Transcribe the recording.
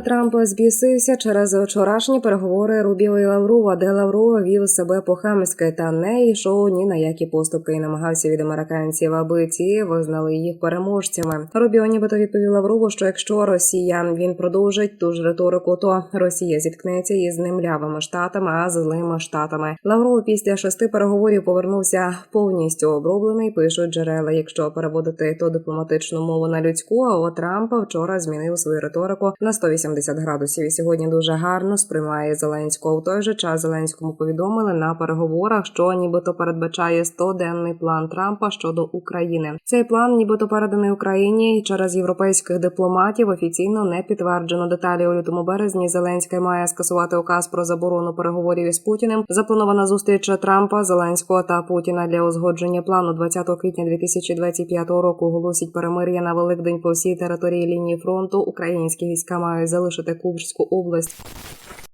Трамп збісився через вчорашні переговори Рубіо і Лаврова, де Лаврова вів себе по-хамськи та не йшов ні на які поступки і намагався від американців, аби ті визнали їх переможцями. Рубіо нібито відповів Лаврову, що якщо Росія він продовжить ту ж риторику, то Росія зіткнеться із немлявими штатами, а злими штатами. Лавров після шести переговорів повернувся повністю оброблений. Пишуть джерела. Якщо переводити то дипломатичну мову на людську, а от Трампа вчора змінив свою риторику на 180 градусів. І сьогодні дуже гарно сприймає Зеленського. В той же час Зеленському повідомили на переговорах, що нібито передбачає 100-денний план Трампа щодо України. Цей план, нібито переданий Україні через європейських дипломатів офіційно не підтверджено. Деталі у лютому березні Зеленський має скасувати указ про заборону переговорів із Путіним. Запланована зустріч Трампа, Зеленського та Путіна для узгодження плану 20 квітня 2025 року. Оголосить перемир'я на Великдень по всій території лінії фронту. Українські війська мають залишити Курську область.